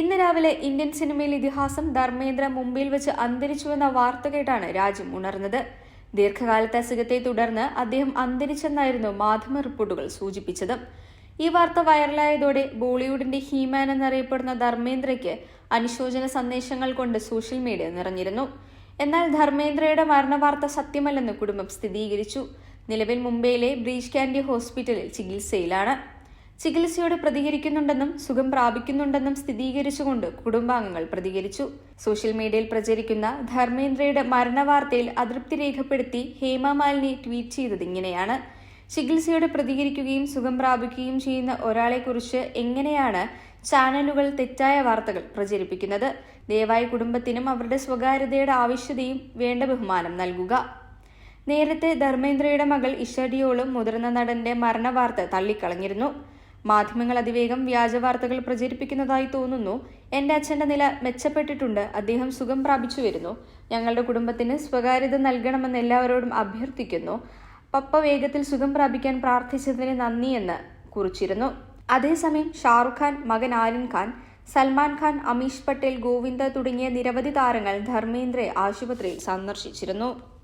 ഇന്ന് രാവിലെ ഇന്ത്യൻ സിനിമയിൽ ഇതിഹാസം ധർമ്മേന്ദ്ര മുംബൈയിൽ വെച്ച് അന്തരിച്ചുവെന്ന വാർത്ത കേട്ടാണ് രാജ്യം ഉണർന്നത്. ദീർഘകാലത്തെ അസുഖത്തെ തുടർന്ന് അദ്ദേഹം അന്തരിച്ചെന്നായിരുന്നു മാധ്യമ റിപ്പോർട്ടുകൾ സൂചിപ്പിച്ചത്. ഈ വാർത്ത വൈറലായതോടെ ബോളിവുഡിന്റെ ഹീമാൻ എന്നറിയപ്പെടുന്ന ധർമ്മേന്ദ്രയ്ക്ക് അനുശോചന സന്ദേശങ്ങൾ കൊണ്ട് സോഷ്യൽ മീഡിയ നിറഞ്ഞിരുന്നു. എന്നാൽ ധർമ്മേന്ദ്രയുടെ മരണവാർത്ത സത്യമല്ലെന്ന് കുടുംബം സ്ഥിരീകരിച്ചു. നിലവിൽ മുംബൈയിലെ ബ്രീച്ച് കാൻഡി ഹോസ്പിറ്റലിൽ ചികിത്സയിലാണ്. ചികിത്സയോട് പ്രതികരിക്കുന്നുണ്ടെന്നും സുഖം പ്രാപിക്കുന്നുണ്ടെന്നും സ്ഥിരീകരിച്ചുകൊണ്ട് കുടുംബാംഗങ്ങൾ പ്രതികരിച്ചു. സോഷ്യൽ മീഡിയയിൽ പ്രചരിക്കുന്ന ധർമ്മേന്ദ്രയുടെ മരണവാർത്തയിൽ അതൃപ്തി രേഖപ്പെടുത്തി ഹേമ മാലിനി ട്വീറ്റ് ചെയ്തത് ഇങ്ങനെയാണ്. ചികിത്സയോട് പ്രതികരിക്കുകയും സുഖം പ്രാപിക്കുകയും ചെയ്യുന്ന ഒരാളെക്കുറിച്ച് എങ്ങനെയാണ് ചാനലുകൾ തെറ്റായ വാർത്തകൾ പ്രചരിപ്പിക്കുന്നത്? ദയവായി കുടുംബത്തിനും അവരുടെ സ്വകാര്യതയുടെ ആവശ്യതയും വേണ്ട ബഹുമാനം നൽകുക. നേരത്തെ ധർമ്മേന്ദ്രയുടെ മകൾ ഇഷഡിയോളും മുതിർന്ന നടന്റെ മരണവാർത്ത തള്ളിക്കളഞ്ഞിരുന്നു. മാധ്യമങ്ങൾ അതിവേഗം വ്യാജ വാർത്തകൾ പ്രചരിപ്പിക്കുന്നതായി തോന്നുന്നു. എന്റെ അച്ഛന്റെ നില മെച്ചപ്പെട്ടിട്ടുണ്ട്. അദ്ദേഹം സുഖം പ്രാപിച്ചു വരുന്നു. ഞങ്ങളുടെ കുടുംബത്തിന് സ്വകാര്യത നൽകണമെന്ന് എല്ലാവരോടും അഭ്യർത്ഥിക്കുന്നു. പപ്പ വേഗത്തിൽ സുഖം പ്രാപിക്കാൻ പ്രാർത്ഥിച്ചതിന് നന്ദിയെന്ന് കുറിച്ചിരുന്നു. അതേസമയം ഷാറുഖ് ഖാൻ മകൻ ആര്യൻ ഖാൻ സൽമാൻ ഖാൻ അമീഷ് പട്ടേൽ ഗോവിന്ദ തുടങ്ങിയ നിരവധി താരങ്ങൾ ധർമ്മേന്ദ്രയെ ആശുപത്രിയിൽ സന്ദർശിച്ചിരുന്നു.